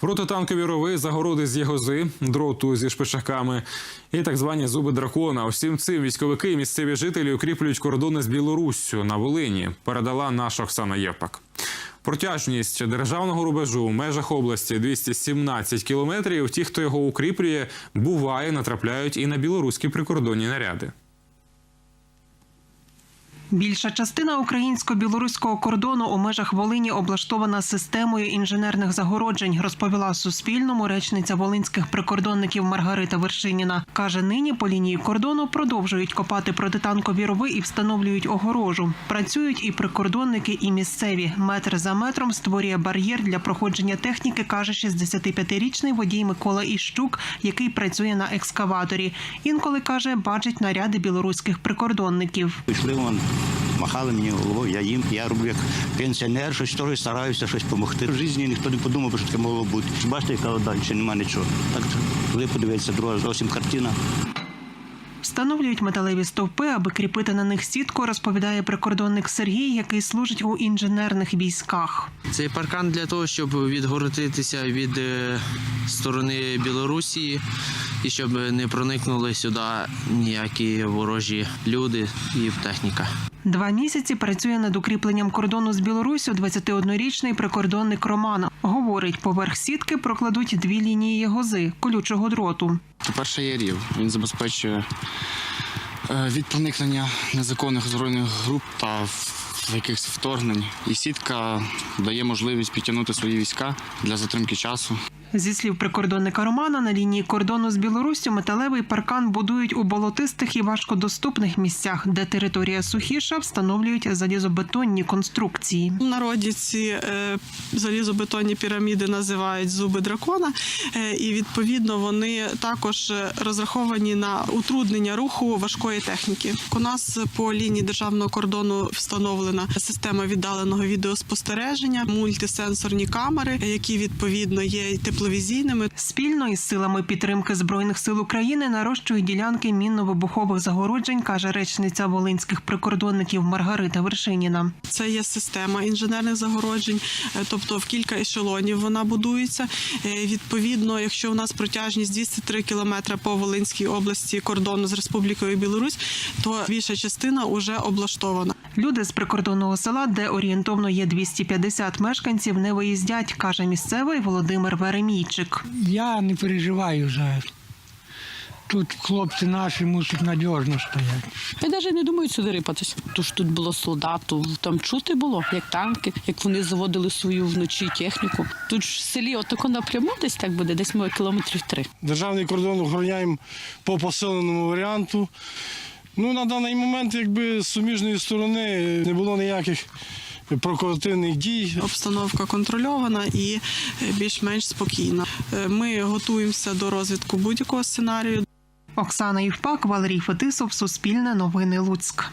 Протитанкові рови, загороди з ягози, дроту зі шпичаками і так звані зуби дракона. Усім цим військовики і місцеві жителі укріплюють кордони з Білоруссю на Волині. Передала наша Оксана Євпак. Протяжність державного рубежу у межах області 217 кілометрів. Ті, хто його укріплює, буває, натрапляють і на білоруські прикордонні наряди. Більша частина українсько-білоруського кордону у межах Волині облаштована системою інженерних загороджень, розповіла Суспільному речниця волинських прикордонників Маргарита Вершиніна. Каже, нині по лінії кордону продовжують копати протитанкові рови і встановлюють огорожу. Працюють і прикордонники, і місцеві. Метр за метром створює бар'єр для проходження техніки, каже 65-річний водій Микола Іщук, який працює на екскаваторі. Інколи каже, бачить наряди білоруських прикордонників. Махали мені головою, я їм. Я роблю як пенсіонер, щось теж стараюся щось допомогти. В житті ніхто не подумав, що таке могло бути. Бачите, яка далі немає нічого. Так коли подивитися, друга зовсім картина. Встановлюють металеві стовпи, аби кріпити на них сітку, розповідає прикордонник Сергій, який служить у інженерних військах. Цей паркан для того, щоб відгородитися від е, сторони Білорусі і щоб не проникнули сюди ніякі ворожі люди і техніка. Два місяці працює над укріпленням кордону з Білоруссю 21-річний прикордонник Роман. Говорить, поверх сітки прокладуть дві лінії гози колючого дроту. По-перше, є рів. Він забезпечує е, від проникнення незаконних озброєних груп та якихось вторгнень. І сітка дає можливість підтягнути свої війська для затримки часу. Зі слів прикордонника Романа, на лінії кордону з Білоруссю металевий паркан будують у болотистих і важкодоступних місцях, де територія сухіша встановлюють залізобетонні конструкції. В народі ці е, залізобетонні піраміди називають зуби дракона, е, і відповідно вони також розраховані на утруднення руху важкої техніки. У нас по лінії державного кордону встановлена система віддаленого відеоспостереження, мультисенсорні камери, які відповідно є й тепловізійними. Спільно із силами підтримки збройних сил України нарощують ділянки мінно-вибухових загороджень, каже речниця волинських прикордонників Маргарита Вершиніна. Це є система інженерних загороджень, е, тобто в кілька ешелонів вона будується. Е, Відповідно, якщо у нас протяжність 203 кілометри по Волинській області кордону з Республікою Білорусь, то більша частина вже облаштована. Люди з прикордонного села, де орієнтовно є 250 мешканців, не виїздять, каже місцевий Володимир Веремійчик. Я не переживаю за. Тут хлопці наші мусять надіжно стояти. Я навіть не думаю сюди рипатись. Тож тут було солдату, там чути було, як танки, як вони заводили свою вночі техніку. Тут ж в селі отако напряму десь так буде, десь може кілометрів три. Державний кордон охороняємо по посиленому варіанту. Ну, на даний момент, якби з суміжної сторони не було ніяких провокативних дій. Обстановка контрольована і е, більш-менш спокійна. Е, Ми готуємося до розвитку будь-якого сценарію. Оксана Євпак, Валерій Фетисов, Суспільне новини Луцьк.